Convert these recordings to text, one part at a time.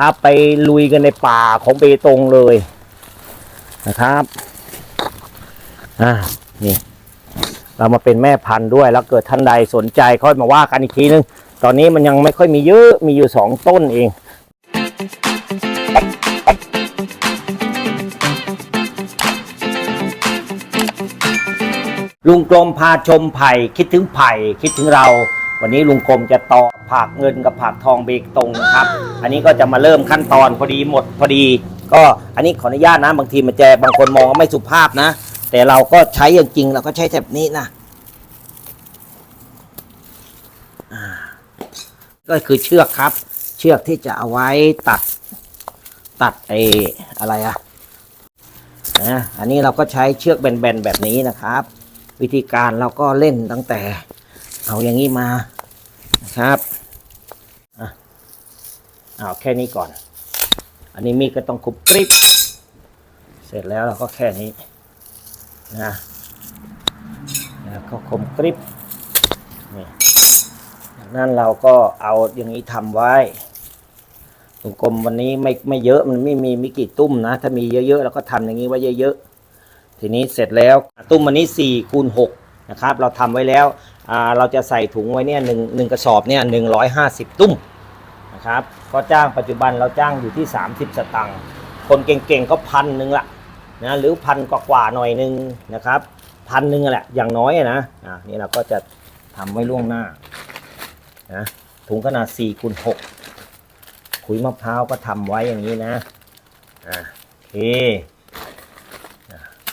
ครับ ไปลุยกันในป่าของเบตงเลยนะครับ อ่า นี่ เรามาเป็นแม่พันธุ์ด้วย แล้วเกิดท่านใดสนใจค่อยมาว่ากันอีกทีนึง ตอนนี้มันยังไม่ค่อยมีเยอะ มีอยู่สองต้นเองลุงกลมพาชมไผ่คิดถึงไผ่คิดถึงเรา วันนี้ลุงกลมจะต่อผักเงินกับผักทองเบกตรงนะครับ อันนี้ก็จะมาเริ่มขั้นตอนพอดีหมดพอดี ก็อันนี้ขออนุญาตนะบางทีมันจะบางคนมองว่าไม่สุภาพนะ แต่เราก็ใช้อย่างจริงเราก็ใช้แบบนี้นะก็คือเชือกครับ เชือกที่จะเอาไว้ตัดตัดไอ้อะไรอะนะอันนี้เราก็ใช้เชือกแบนๆแบบนี้นะครับ วิธีการเราก็เล่นตั้งแต่ เอาอย่างนี้มา นะครับอะเอาแค่นี้ก่อน อันนี้มีดก็ต้องคุบกริบเสร็จแล้วเราก็แค่นี้นะแล้วก็คมกริบนี่จากนั้นเราก็เอาอย่างนี้ทำไว้วงกลมวันนี้ไม่ไม่เยอะมันไม่มีไม่กี่ตุ้มนะ ถ้ามีเยอะๆเราก็ทำอย่างนี้ไว้เยอะๆทีนี้เสร็จแล้วตุ้มวันนี้4คูณ6นะครับ เราทำไว้แล้ว เราจะใส่ถุงไว้เนี่ยหนึ่งหนึ่งกระสอบเนี่ยหนึ่งร้อยห้าสิบตุ้มนะครับก็จ้างปัจจุบันเราจ้างอยู่ที่ 30 สตังค์คนเก่งๆก็พันหนึ่งละนะหรือพันกว่าๆหน่อยหนึงนะครับพันหนึ่งแหละอย่างน้อยนะอ่านี่เราก็จะทำไว้ล่วงหน้านะถุงขนาด4คูณ6ขุยมะพร้าวก็ทำไว้อย่างนี้นะอ่าโอเค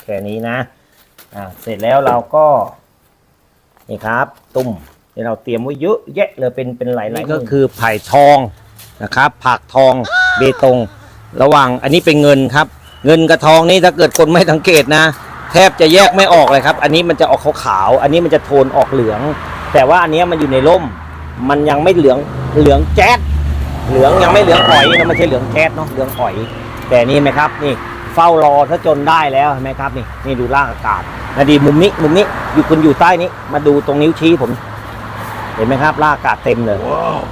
แค่นี้นะอ่าเสร็จแล้วเราก็ นี่ครับ ตุ้มที่เราเตรียมไว้เยอะแยะเลยเป็นเป็นหลายๆนี่ก็คือไผ่ทองนะครับ ผักทองเบตง ระหว่างอันนี้เป็นเงินครับ เงินกับทองนี่ถ้าเกิดคนไม่สังเกตนะ แทบจะแยกไม่ออกเลยครับ อันนี้มันจะออกขาวๆอันนี้มันจะโทนออกเหลือง แต่ว่าอันเนี้ยมันอยู่ในร่ม มันยังไม่เหลืองเหลืองแจ๊ดเหลืองยังไม่เหลืองอ่อยนะไม่ใช่เหลืองแจ๊ดเนาะเหลืองอ่อย แต่นี่ไหมครับนี่ เฝ้ารอถ้าจนได้แล้วเห็นไหมครับนี่นี่ดูล่างอากาศนะดีมุมนี้มุมนี้อยู่คุณอยู่ใต้นี้ มาดูตรงนิ้วชี้ผม เห็นไหมครับล่างอากาศเต็มเลย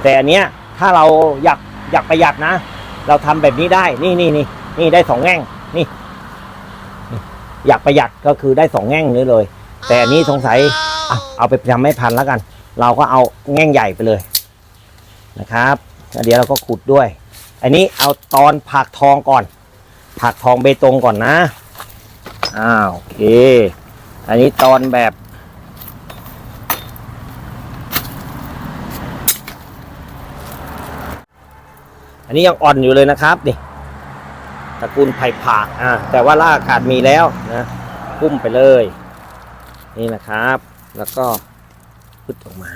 แต่อันเนี้ยถ้าเราอยากอยากประหยัดนะ เราทำแบบนี้ได้ นี่นี่นี่นี่ได้สองแง่งนี่นี่ อยากประหยัดก็คือได้สองแง่งนี้เลย แต่อันนี้สงสัยอะเอาไปทำไม่พันแล้วกัน เราก็เอาแง่งใหญ่ไปเลยนะครับแล้วเดี๋ยวเราก็ขุดด้วย อันนี้เอาตอนผักทองก่อน ผักทองเบตงก่อนนะอ้าวโอเค อันนี้ตอนแบบอันนี้ยังอ่อนอยู่เลยนะครับนี่ตระกูลไผ่ผากอ่าแต่ว่าล่าอากาศมีแล้วนะพุ่มไปเลย นี่นะครับ แล้วก็พุดออกมา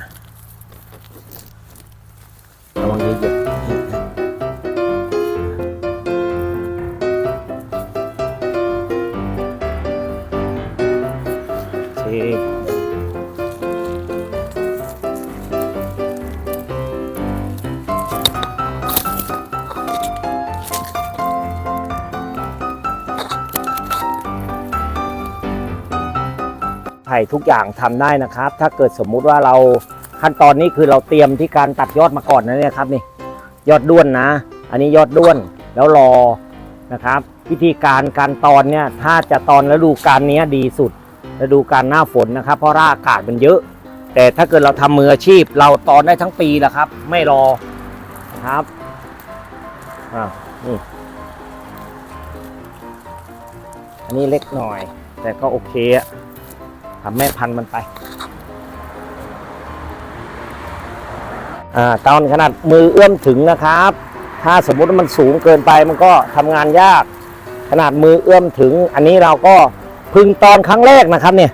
ไผ่ทุกอย่างทำได้นะครับ ถ้าเกิดสมมุติว่าเราขั้นตอนนี้คือเราเตรียมที่การตัดยอดมาก่อนนะเนี่ยครับนี่ยอดด้วนนะ อันนี้ยอดด้วนแล้วรอนะครับ วิธีการการตอนเนี่ยถ้าจะตอนฤดูกาลนี้ดีสุดฤดูกาลหน้าฝนนะครับ เพราะว่าอากาศมันเยอะ แต่ถ้าเกิดเราทำมืออาชีพ เราตอนได้ทั้งปีแหละครับ ไม่รอนะครับอ่านี่อันนี้เล็กหน่อย แต่ก็โอเคอะ ทำแม่พันธุ์มันไป อ่าตอนขนาดมือเอื้อมถึงนะครับ ถ้าสมมุติว่ามันสูงเกินไปมันก็ทำงานยาก ขนาดมือเอื้อมถึง อันนี้เราก็พึงตอนครั้งแรกนะครับเนี่ย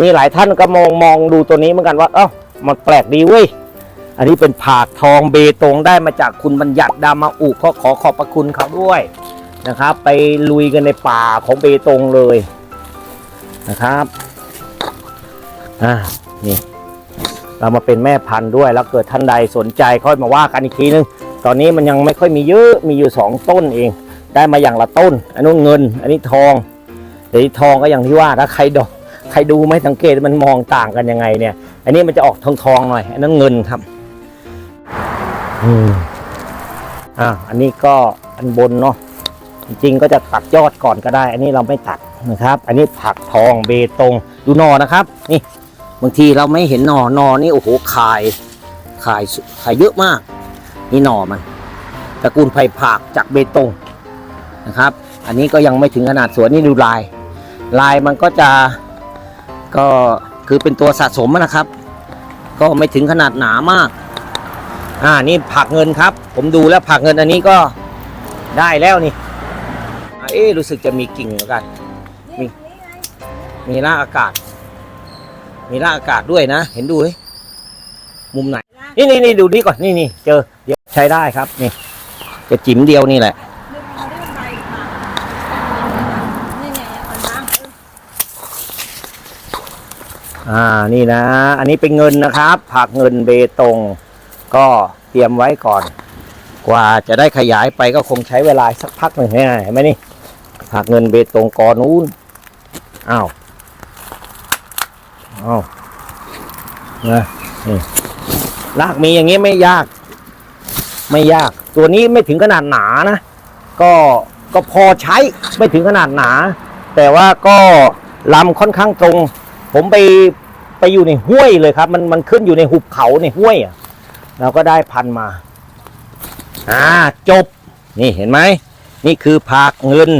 มีหลายท่านก็มองมองดูตัวนี้เหมือนกันว่าเอ้ามันแปลกดีเว้ยอันนี้เป็นผากทองเบตงได้มาจากคุณบัญญัติดามาอุก็ขอขอบพระคุณเขาด้วยนะครับ ไปลุยกันในป่าของเบตงเลยนะครับ อ่านี่ เรามาเป็นแม่พันธุ์ด้วยแล้วเกิดท่านใดสนใจค่อยมาว่ากันอีกทีนึง ตอนนี้มันยังไม่ค่อยมีเยอะมีอยู่สองต้นเอง ได้มาอย่างละต้น อันนู้นเงิน อันนี้ทองเดี๋ยวทองก็อย่างที่ว่าถ้าใครดอกใครดูไม่สังเกตมันมองต่างกันยังไงเนี่ย อันนี้มันจะออกทองทองหน่อย อันนั้นเงินครับอืมอ่าอันนี้ก็อันบนเนาะจริงก็จะตัดยอดก่อนก็ได้ อันนี้เราไม่ตัดนะครับ อันนี้ผักทองเบตงดูนอนะครับ นี่ บางทีเราไม่เห็นหนอหนอนี่โอ้โหขายขายขายเยอะมาก นี่หนอมันตระกูลไผ่ผักจากเบตงนะครับ อันนี้ก็ยังไม่ถึงขนาดสวนนี่ดูลาย ลายมันก็จะก็คือเป็นตัวสะสมนะครับ ก็ไม่ถึงขนาดหนามากอ่านี่ผักเงินครับ ผมดูแล้วผักเงินอันนี้ก็ได้แล้วนี่อเอ๊รู้สึกจะมีกิ่งเหมือนกันมีมีรากอากาศ มีรากอากาศด้วยนะ เห็นดูเฮ้ยมุมไหน นี่นี่นี่ดูนี่ก่อน นี่นี่เจอ เดี๋ยวใช้ได้ครับ นี่ จะจิ๋มเดียวนี่แหละนึกเอาเรื่องใบค่ะนี่ไงมันน้ำเอออ่า นี่นะ อันนี้เป็นเงินนะครับ ผักเงินเบตง ก็เตรียมไว้ก่อน กว่าจะได้ขยายไปก็คงใช้เวลาสักพักหนึ่งให้เห็นไหมนี่ผักเงินเบตงกอนู้น อ้าว อ้าวนะนี่รากมีอย่างนี้ไม่ยาก ไม่ยาก ตัวนี้ไม่ถึงขนาดหนานะ ก็ก็พอใช้ไม่ถึงขนาดหนา แต่ว่าก็ลำค่อนข้างตรง ผมไปไปอยู่ในห้วยเลยครับ มันมันขึ้นอยู่ในหุบเขาในห้วยอะเราก็ได้พันมา อ่าจบ นี่เห็นไหม นี่คือผักเงิน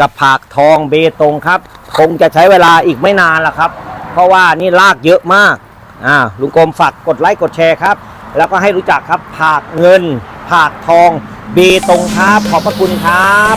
กับผักทองเบตงครับ คงจะใช้เวลาอีกไม่นานละครับ เพราะว่านี่ลากเยอะมากอ่าลุงกรมฝากกดไลค์กดแชร์ครับ แล้วก็ให้รู้จักครับผักเงินผักทองเบตงครับขอบพระคุณครับ